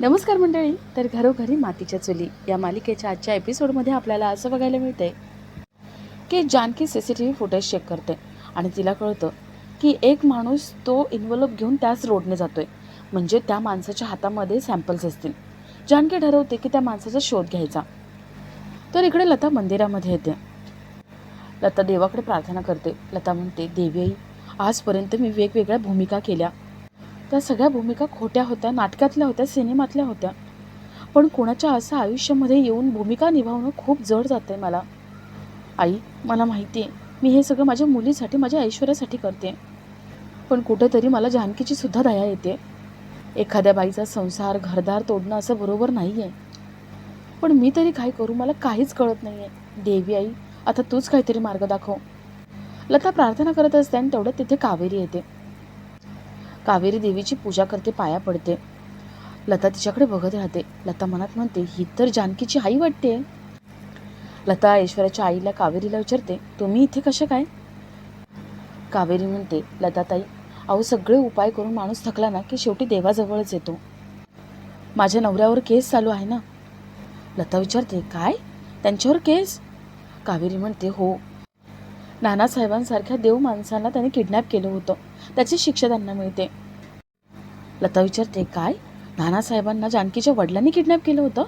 नमस्कार मंडळी तर घरोघरी मातीच्या चुली या मालिकेच्या आजच्या एपिसोडमध्ये आपल्याला असं बघायला मिळतंय की Janaki C C T V footage check करते आणि तिला कळतं की एक माणूस तो इन्व्हॉल्व घेऊन त्याच रोडने जातोय. म्हणजे त्या माणसाच्या हातामध्ये सॅम्पल्स असतील. जानकी ठरवते की त्या माणसाचा शोध घ्यायचा. तर इकडे लता मंदिरामध्ये येते. लता देवाकडे प्रार्थना करते. लता म्हणते देवी आई आजपर्यंत मी वेगवेगळ्या भूमिका केल्या. त्या सगळ्या भूमिका खोट्या होत्या नाटकातल्या होत्या सिनेमातल्या होत्या. पण कोणाच्या असं आयुष्यामध्ये येऊन भूमिका निभावणं खूप जड जातं आहे मला. आई मला माहिती आहे मी हे सगळं माझ्या मुलीसाठी माझ्या ऐश्वर्यासाठी करते पण कुठेतरी मला जानकीची सुद्धा दया येते. एखाद्या बाईचा संसार घरदार तोडणं असं बरोबर नाही आहे पण मी तरी काय करू मला काहीच कळत नाही आहे देवी आई आता तूच काहीतरी मार्ग दाखव. लता प्रार्थना करत असते आणि तेवढ्यात तिथे कावेरी येते. कावेरी देवीची पूजा करते पाया पडते. लता तिच्याकडे बघत राहते. लता मनात म्हणते ही तर जानकीची आई वाटते. लता ऐश्वर्याच्या आईला कावेरीला विचारते तुम्ही इथे कसे काय? कावेरी म्हणते लताताई अहो सगळे उपाय करून माणूस थकला ना की शेवटी देवाजवळच येतो. माझ्या नवऱ्यावर केस चालू आहे ना? लता विचारते काय? त्यांच्यावर केस? कावेरी म्हणते हो. नानासाहेबांसारख्या देव माणसांना त्याने किडनॅप केलं होतं. त्याची शिक्षा त्यांना मिळते. लता विचारते काय? नानासाहेबांना जानकीच्या वडिलांनी किडनॅप केलं होतं?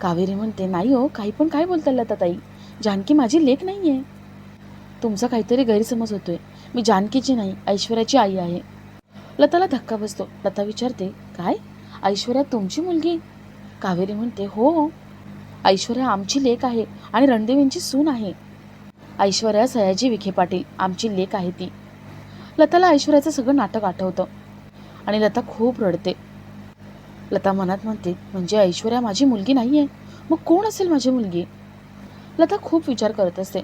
कावेरी म्हणते नाही हो काही पण काय बोलता लताताई जानकी माझी लेख नाही आहे तुमचा काहीतरी गैरसमज होतोय. मी जानकीची नाही ऐश्वर्याची आई आहे. लताला धक्का बसतो. लता विचारते काय? ऐश्वर्या तुमची मुलगी? कावेरी म्हणते हो. हो. ऐश्वर्या आमची लेख आहे आणि रणदेवींची सून आहे. ऐश्वर्या सयाजी विखे पाटील आमची लेख आहे ती. लताला ऐश्वर्याचं सगळं नाटक आठवतं. आणि लता खूप रडते. लता मनात म्हणते म्हणजे ऐश्वर्या माझी मुलगी नाही आहे मग कोण असेल माझी मुलगी? लता खूप विचार करत असते.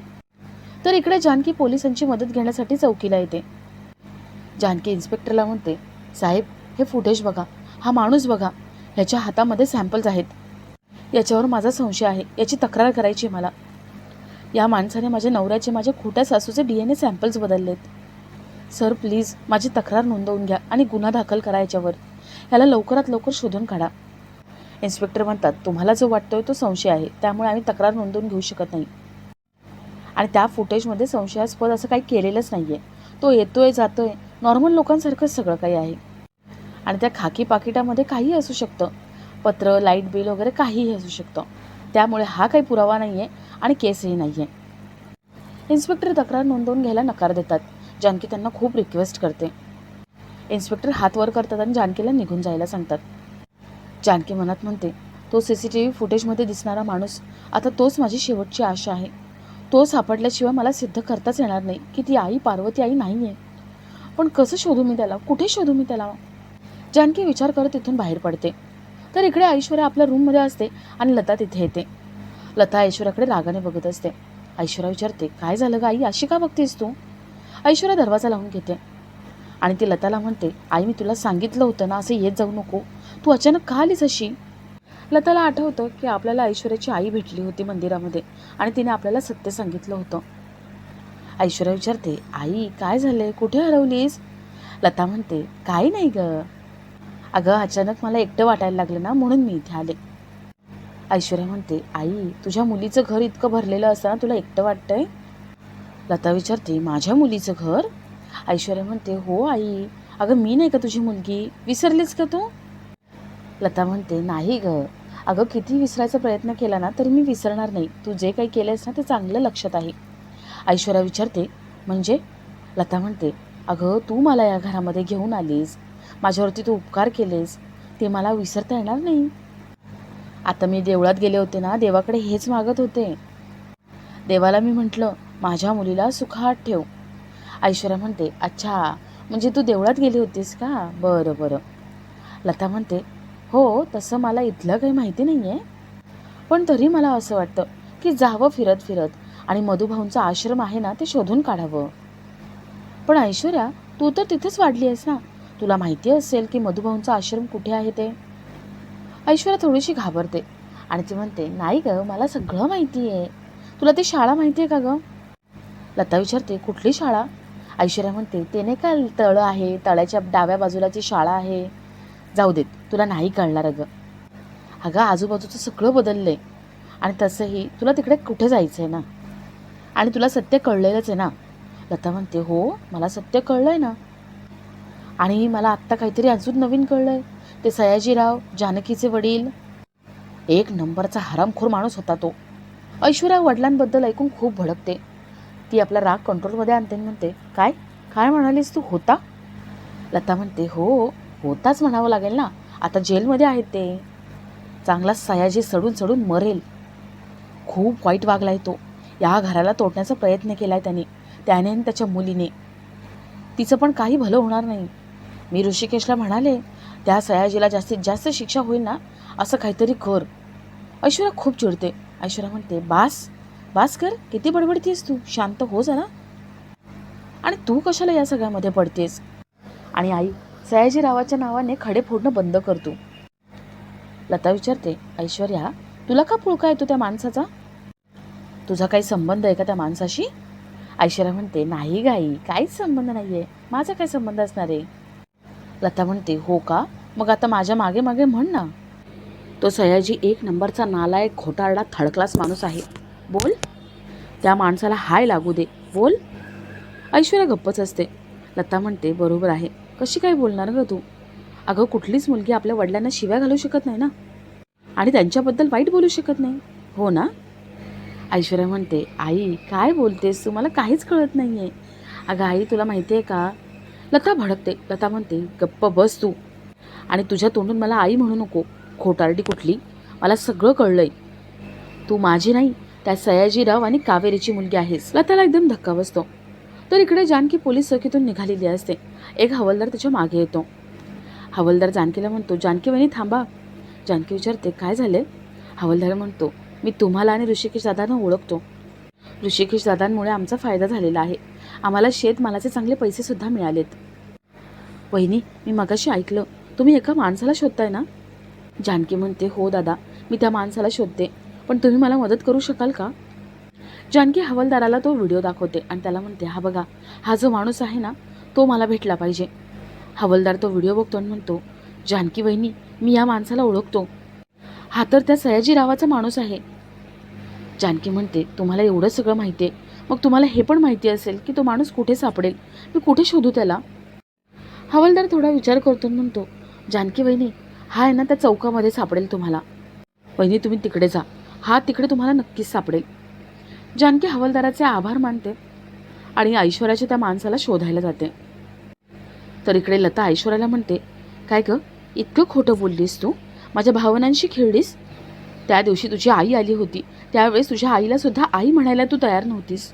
तर इकडे जानकी पोलिसांची मदत घेण्यासाठी चौकीला येते. जानकी इन्स्पेक्टरला म्हणते साहेब हे फुटेज बघा. हा माणूस बघा. ह्याच्या हातामध्ये सॅम्पल्स आहेत. याच्यावर माझा संशय आहे. याची तक्रार करायची आहे मला. या माणसाने माझ्या नवऱ्याचे माझ्या खोट्या सासूचे डी एन ए सॅम्पल्स बदललेत. सर प्लीज माझी तक्रार नोंदवून घ्या आणि गुन्हा दाखल करा याच्यावर. ह्याला लवकरात लवकर शोधून काढा. इन्स्पेक्टर म्हणतात तुम्हाला जो वाटतोय तो संशय आहे. त्यामुळे आम्ही तक्रार नोंदवून घेऊ शकत नाही. आणि त्या फुटेजमध्ये संशयास्पद असं काही केलेलंच नाही आहे तो येतोय जातोय. नॉर्मल लोकांसारखंच सगळं काही आहे. आणि त्या खाकी पाकिटामध्ये काहीही असू शकतं. पत्र लाइट बिल वगैरे काहीही असू शकतं. त्यामुळे हा काही पुरावा नाही आहे आणि केसही नाही आहे इन्स्पेक्टर तक्रार नोंदवून घ्यायला नकार देतात. जानकी त्यांना खूप रिक्वेस्ट करते. इन्स्पेक्टर हात वर करतात आणि जानकीला निघून जायला सांगतात. जानकी मनात म्हणते तो सी सी टी व्ही फुटेजमध्ये दिसणारा माणूस आता तोच माझी शेवटची आशा आहे. तो सापडल्याशिवाय मला सिद्ध करताच येणार नाही की ती आई पार्वती आई नाही आहे पण कसं शोधू मी त्याला? कुठे शोधू मी त्याला? जानकी विचार करत तिथून बाहेर पडते. तर इकडे ऐश्वर्या आपल्या रूममध्ये असते आणि लता तिथे येते. लता ऐश्वर्याकडे रागाने बघत असते. ऐश्वर्या विचारते काय झालं ग आई? अशी का बघतेस तू? ऐश्वर्या दरवाजा लावून घेते. आणि ती लताला म्हणते आई मी तुला सांगितलं होतं ना असं येत जाऊ नको. तू अचानक का आलीस अशी? लताला आठवतं की आपल्याला ऐश्वर्याची आई भेटली होती मंदिरामध्ये आणि तिने आपल्याला सत्य सांगितलं होतं. ऐश्वर्या विचारते आई काय झालंय? कुठे हरवलीस? लता म्हणते काय नाही ग. अगं अचानक मला एकटं वाटायला लागलं ना म्हणून मी इथे आले. ऐश्वर्या म्हणते आई तुझ्या मुलीचं घर इतकं भरलेलं असताना तुला एकटं वाटतंय? लता विचारते माझ्या मुलीचं घर? ऐश्वर्या म्हणते हो आई. अगं मी नाही का तुझी मुलगी? विसरलीस का तू? लता म्हणते नाही ग. अगं किती विसरायचा प्रयत्न केला ना तरी मी विसरणार नाही. तू जे काही केलंयस ना ते चांगलं लक्षात आहे. ऐश्वर्या विचारते म्हणजे? लता म्हणते अगं तू मला या घरामध्ये घेऊन आलीस. माझ्यावरती तू उपकार केलेस. ते मला विसरता येणार नाही. आता मी देवळात गेले होते ना देवाकडे हेच मागत होते. देवाला मी म्हटलं माझ्या मुलीला सुखात ठेव. ऐश्वर्या म्हणते अच्छा म्हणजे तू देवळात गेली होतीस का? बरं बरं. लता म्हणते हो तसं मला इथलं काही माहिती नाही आहे पण तरी मला असं वाटतं की जावं फिरत फिरत आणि मधुभाऊंचा आश्रम आहे ना ते शोधून काढावं. पण ऐश्वर्या तू तर तिथेच वाढली आहेस ना. तुला माहिती असेल की मधुभाऊंचा आश्रम कुठे आहे ते. ऐश्वर्या थोडीशी घाबरते आणि ती म्हणते नाही गं मला सगळं माहिती आहे तुला ती शाळा माहिती आहे का गं? लता विचारते कुठली शाळा? ऐश्वर्या म्हणते ते नाही का तळं आहे? तळ्याच्या डाव्या बाजूला जी शाळा आहे. जाऊ देत तुला नाही कळणार अगं. अगं आजूबाजूचं सगळं बदललं आहे आणि तसंही तुला तिकडे कुठे जायचं आहे ना? आणि तुला सत्य कळलेलंच आहे ना? लता म्हणते हो मला सत्य कळलं आहे ना. आणि मला आत्ता काहीतरी अजून नवीन कळलं आहे ते सयाजीराव जानकीचे वडील. एक नंबरचा हरामखोर माणूस होता तो. ऐश्वर्या वडिलांबद्दल ऐकून खूप भडकते. ती आपला राग कंट्रोलमध्ये आणते म्हणते काय? काय म्हणालीस तू? होता? लता म्हणते हो होताच म्हणावं लागेल ना. आता जेलमध्ये आहेत ते. चांगला सयाजी सडून सडून मरेल. खूप वाईट वागलाय तो. या घराला तोडण्याचा प्रयत्न केलाय त्याने त्याने आणि त्याच्या मुलीने. तिचं पण काही भलं होणार नाही. मी ऋषिकेशला म्हणाले त्या सयाजीला जास्तीत जास्त शिक्षा होईल ना? असं काहीतरी कर. ऐश्वर्या खूप चिडते. ऐश्वर्या म्हणते बास बास कर किती बडबडतीस तू? शांत हो जरा. आणि तू कशाला या सगळ्यामध्ये पडतेस? आणि आई सयाजीरावाच्या नावाने खडे फोडणं बंद करतो लता विचारते ऐश्वर्या तुला का पुळका येतो त्या माणसाचा? तुझा काही संबंध आहे का त्या माणसाशी? ऐश्वर्या म्हणते नाही गाई काहीच संबंध नाही आहे माझा काय संबंध असणार आहे? लता म्हणते हो का? मग आता माझ्या मागे मागे म्हण ना. तो सयाजी एक नंबरचा नालायक घोटाळला थर्ड क्लास माणूस आहे. बोल. त्या माणसाला हाय लागू दे. बोल. ऐश्वर्या गप्पच असते. लता म्हणते बरोबर आहे. कशी काय बोलणार ग तू? अगं कुठलीच मुलगी आपल्या वडिलांना शिव्या घालू शकत नाही ना. आणि त्यांच्याबद्दल वाईट बोलू शकत नाही. हो ना? ऐश्वर्या म्हणते आई काय बोलतेस तू? मला काहीच कळत नाही आहे अगं आई तुला माहिती आहे का? लता भडकते. लता म्हणते गप्प बस तू. आणि तुझ्या तोंडून मला आई म्हणू नको. खोटारडी कुठली? मला सगळं कळलं आहे तू माझी नाही त्या सयाजीराव आणि कावेरीची मुलगी आहेस लताला एकदम धक्का बसतो. तर इकडे जानकी पोलीस चौकीतून निघालेली असते. एक हवालदार त्याच्यामागे येतो. हवालदार जानकीला म्हणतो जानकी वहिनी थांबा. जानकी विचारते काय झाले हवालदार म्हणतो मी तुम्हाला आणि ऋषिकेश दादांना ओळखतो. ऋषिकेश दादांमुळे आमचा फायदा झालेला आहे. आम्हाला शेतमालाचे चांगले पैसेसुद्धा मिळालेत. वहिनी मी मगाशी ऐकलं. तुम्ही एका माणसाला शोधताय ना? जानकी म्हणते हो दादा. मी त्या माणसाला शोधते. पण तुम्ही मला मदत करू शकाल का? जानकी हवालदाराला तो व्हिडिओ दाखवते आणि त्याला म्हणते हा बघा हा जो माणूस आहे ना तो मला भेटला पाहिजे. हवालदार तो व्हिडिओ बघतो आणि म्हणतो जानकी वहिनी मी या माणसाला ओळखतो. हा तर त्या सयाजीरावाचा माणूस आहे. जानकी म्हणते तुम्हाला एवढं सगळं माहिती आहे मग तुम्हाला हे पण माहिती असेल की तो माणूस कुठे सापडेल? मी कुठे शोधू त्याला? हवालदार थोडा विचार करतो आणि म्हणतो जानकी वहिनी हा आहे ना त्या चौकामध्ये सापडेल तुम्हाला. वहिनी तुम्ही तिकडे जा. हा तिकडे तुम्हाला नक्कीच सापडेल. जानकी हवालदाराचे आभार मानते आणि ऐश्वर्याच्या त्या माणसाला शोधायला जाते. तर इकडे लता ऐश्वर्याला म्हणते काय ग इतकं खोटं बोललीस तू? माझ्या भावनांशी खेळलीस? त्या दिवशी तुझी आई आली होती. त्यावेळेस तुझ्या आईला सुद्धा आई म्हणायला तू तयार नव्हतीस.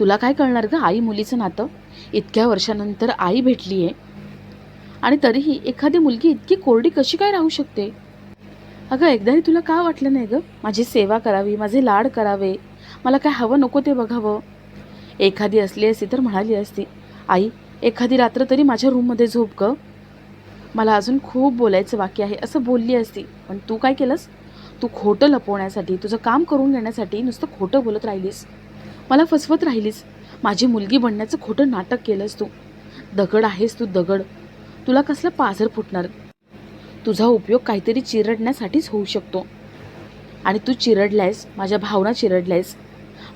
तुला काय कळणार ग आई मुलीचं नातं? इतक्या वर्षानंतर आई भेटली आहे आणि तरीही एखादी मुलगी इतकी कोरडी कशी काय राहू शकते? अगं एकदाही तुला का वाटलं नाही गं? माझी सेवा करावी माझे लाड करावे. मला काय हवं नको ते बघावं. एखादी असली असती तर म्हणाली असती. आई एखादी रात्र तरी माझ्या रूममध्ये झोप ग. मला अजून खूप बोलायचं बाकी आहे असं बोलली असती. पण तू काय केलंस? तू खोटं लपवण्यासाठी तुझं काम करून घेण्यासाठी नुसतं खोटं बोलत राहिलीस. मला फसवत राहिलीस. माझी मुलगी बनण्याचं खोटं नाटक केलंस तू. दगड आहेस तू दगड. तुला कसलं पाझर फुटणार? तुझा उपयोग काहीतरी चिरडण्यासाठीच होऊ शकतो. आणि तू चिरडलायस माझ्या भावना चिरडलायस.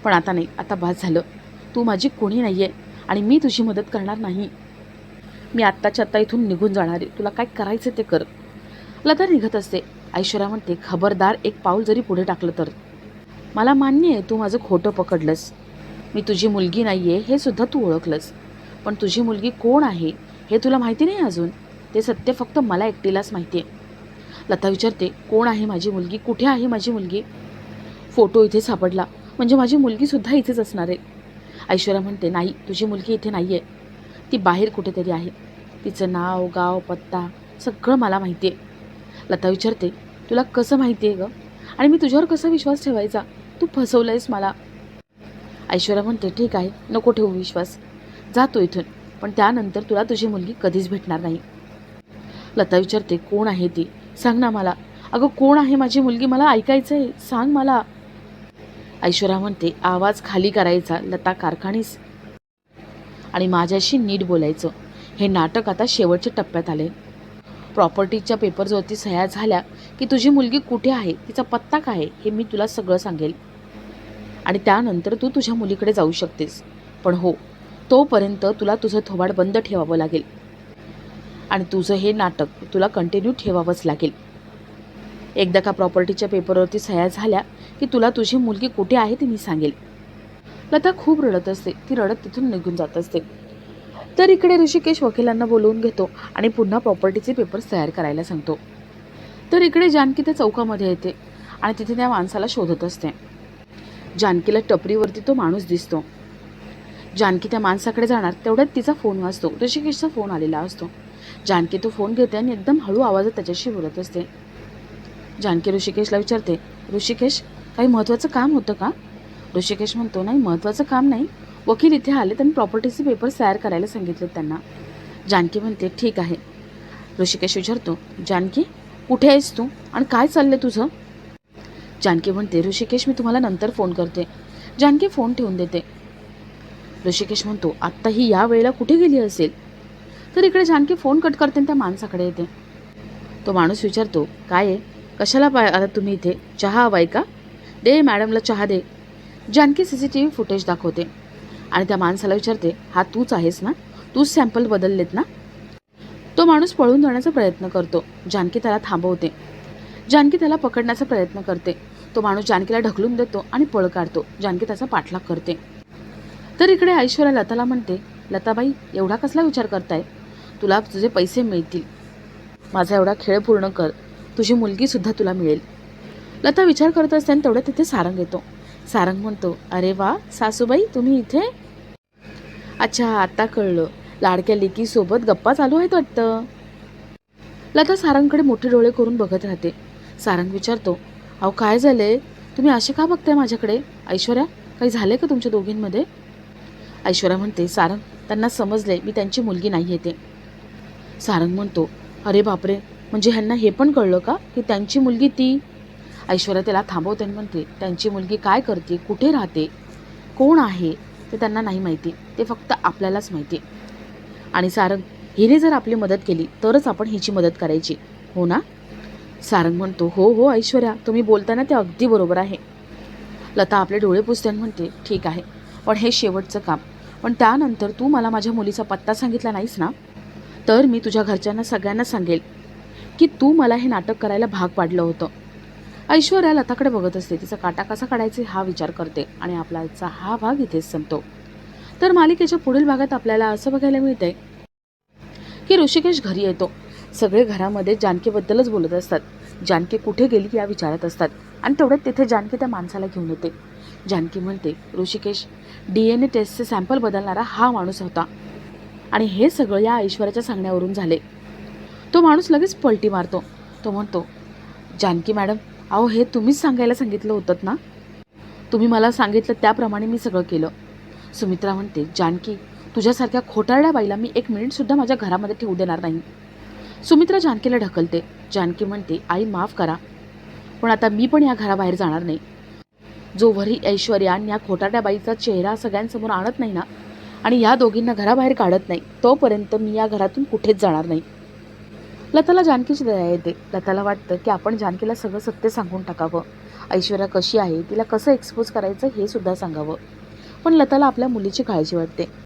पण आता नाही आता बस झालं. तू माझी कोणी नाही आहे आणि मी तुझी मदत करणार नाही. मी आत्ताच्या आत्ता इथून निघून जाणार आहे. तुला काय करायचं ते कर. लता निघत असते. ऐश्वर्या म्हणते खबरदार एक पाऊल जरी पुढे टाकलं तर. मला मान्य आहे तू माझं खोटं पकडलंस. मी तुझी मुलगी नाही आहे हे सुद्धा तू ओळखलंस. पण तुझी मुलगी कोण आहे हे तुला माहिती नाही अजून. ते सत्य फक्त मला एकटीलाच माहिती आहे लता विचारते कोण आहे माझी मुलगी? कुठे आहे माझी मुलगी? फोटो इथे सापडला. म्हणजे माझी मुलगीसुद्धा इथेच असणार आहे. ऐश्वर्या म्हणते नाही तुझी मुलगी इथे नाही आहे ती बाहेर कुठेतरी आहे. तिचं नाव गाव पत्ता सगळं मला माहिती आहे लता विचारते तुला कसं माहिती आहे गं? आणि मी तुझ्यावर कसा विश्वास ठेवायचा? तू फसवलं आहेस मला. ऐश्वर्या म्हणते ठीक आहे नको ठेवू विश्वास. जातो इथून. पण त्यानंतर तुला तुझी मुलगी कधीच भेटणार नाही. लता विचारते कोण आहे ती? सांग ना मला. अगं कोण आहे माझी मुलगी? मला ऐकायचं आहे सांग मला. ऐश्वर्या म्हणते आवाज खाली करायचा. लता कारखानीस. आणि माझ्याशी नीट बोलायचं. हे नाटक आता शेवटच्या टप्प्यात आले. प्रॉपर्टीच्या पेपर्सवरती सह्या झाल्या की तुझी मुलगी कुठे आहे? तिचा पत्ता काय? आहे हे मी तुला सगळं सांगेल. आणि त्यानंतर तू तुझ्या मुलीकडे जाऊ शकतेस. पण हो तोपर्यंत तुला तुझं थोबाड बंद ठेवावं लागेल. आणि तुझं हे नाटक तुला कंटिन्यू ठेवावंच लागेल. एकदा का प्रॉपर्टीच्या पेपरवरती सह्या झाल्या की तुला तुझी मुलगी कुठे आहे ते मी सांगेल. लता खूप रडत असते. ती रडत तिथून निघून जात असते. तर इकडे ऋषिकेश वकिलांना बोलवून घेतो आणि पुन्हा प्रॉपर्टीचे पेपर्स तयार करायला सांगतो. तर इकडे जानकी त्या चौकामध्ये येते आणि तिथे त्या माणसाला शोधत असते. जानकीला टपरीवरती तो माणूस दिसतो. जानकी त्या माणसाकडे जाणार तेवढ्यात तिचा फोन वाजतो. ऋषिकेशचा फोन आलेला असतो. जानकी तो फोन घेते आणि एकदम हळू आवाजात त्याच्याशी बोलत असते. जानकी ऋषिकेशला विचारते ऋषिकेश काही महत्त्वाचं काम होतं का? ऋषिकेश म्हणतो नाही महत्त्वाचं काम नाही. वकील इथे आले त्यांनी प्रॉपर्टीचे पेपर्स तयार करायला सांगितले त्यांना. जानकी म्हणते ठीक आहे. ऋषिकेश विचारतो जानकी कुठे आहेस तू आणि काय चाललं तुझं? जानकी म्हणते ऋषिकेश मी तुम्हाला नंतर फोन करते. जानकी फोन ठेवून देते. ऋषिकेश म्हणतो आत्ता ही या वेळेला कुठे गेली असेल? तर इकडे जानकी फोन कट करते आणि त्या माणसाकडे येते. तो माणूस विचारतो काय आहे? कशाला पाय आता तुम्ही इथे? चहा हवाय का? दे मॅडमला चहा दे. Janaki C C T V footage दाखवते आणि त्या माणसाला विचारते हा तूच आहेस ना? तूच सॅम्पल बदललेत ना? तो माणूस पळून जाण्याचा प्रयत्न करतो. जानकी त्याला थांबवते. जानकी त्याला पकडण्याचा प्रयत्न करते. तो माणूस जानकीला ढकलून देतो आणि पळ काढतो. जानकी त्याचा पाठलाग करते. तर इकडे ऐश्वर्या लताला म्हणते लताबाई एवढा कसला विचार करताय? तुला तुझे पैसे मिळतील. माझा एवढा खेळ पूर्ण कर. तुझी मुलगीसुद्धा तुला मिळेल. लता विचार करत असताना तेवढ्या तिथे सारंग येतो. सारंग म्हणतो अरे वा सासूबाई तुम्ही इथे? अच्छा आता कळलं. लाडक्या लेकीसोबत गप्पा चालू आहेत वाटतं. लता सारंगकडे मोठे डोळे करून बघत राहते. सारंग विचारतो अहो काय झालंय? तुम्ही असे का बघताय माझ्याकडे? ऐश्वर्या काही झालंय का तुमच्या दोघींमध्ये? ऐश्वर्या म्हणते सारंग त्यांना समजले मी त्यांची मुलगी नाही येते सारंग म्हणतो अरे बापरे म्हणजे ह्यांना हे पण कळलं का की त्यांची मुलगी ती? ऐश्वर्या त्याला थांबवते आणि म्हणते त्यांची मुलगी काय करते कुठे राहते कोण आहे ते त्यांना नाही माहिती ते फक्त आपल्यालाच माहिती. आणि सारंग हिने जर आपली मदत केली तरच आपण हिची मदत करायची हो ना? सारंग म्हणतो हो हो ऐश्वर्या तुम्ही बोलताना ते अगदी बरोबर आहे. लता आपले डोळे पुसते आणि म्हणते ठीक आहे पण हे शेवटचं काम. पण त्यानंतर तू मला माझ्या मुलीचा पत्ता सांगितला नाहीस ना? तर मी तुझ्या घरच्यांना सगळ्यांना सांगेल की तू मला हे नाटक करायला भाग पाडलं होतं. ऐश्वर्या लताकडे बघत असते. तिचा काटा कसा काढायचा हा विचार करते आणि आपलाचा हा भाग इथेच संपतो. तर मालिकेच्या पुढील भागात आपल्याला असं बघायला मिळतंय की ऋषिकेश घरी येतो. सगळे घरामध्ये जानकीबद्दलच बोलत असतात. जानकी कुठे गेली या विचारत असतात आणि तेवढ्यात तिथे जानकी त्या माणसाला घेऊन येते. जानकी म्हणते ऋषिकेश डी एन ए टेस्टचे सॅम्पल बदलणारा हा माणूस होता. आणि हे सगळं या ऐश्वर्याच्या सांगण्यावरून झाले. तो माणूस लगेच पलटी मारतो. तो म्हणतो जानकी मॅडम अहो हे तुम्हीच सांगायला सांगितलं होतं ना? तुम्ही मला सांगितलं त्याप्रमाणे मी सगळं केलं. सुमित्रा म्हणते जानकी तुझ्यासारख्या खोटारड्या बाईला मी एक मिनिटसुद्धा माझ्या घरामध्ये ठेवू देणार नाही. सुमित्रा जानकीला ढकलते. जानकी म्हणते आई माफ करा. पण आता मी पण या घराबाहेर जाणार नाही. जोवरही ऐश्वर्या आणि या खोटारड्या बाईचा चेहरा सगळ्यांसमोर आणत नाही ना? आणि या दोघींना घराबाहेर काढत नाही. तोपर्यंत मी या घरातून कुठेच जाणार नाही. लताला जानकीची दया येते. लताला वाटतं की आपण जानकीला सगळं सत्य सांगून टाकावं. ऐश्वर्या कशी आहे तिला कसं एक्सपोज करायचं हे सुद्धा सांगावं. पण लताला आपल्या मुलीची काळजी वाटते.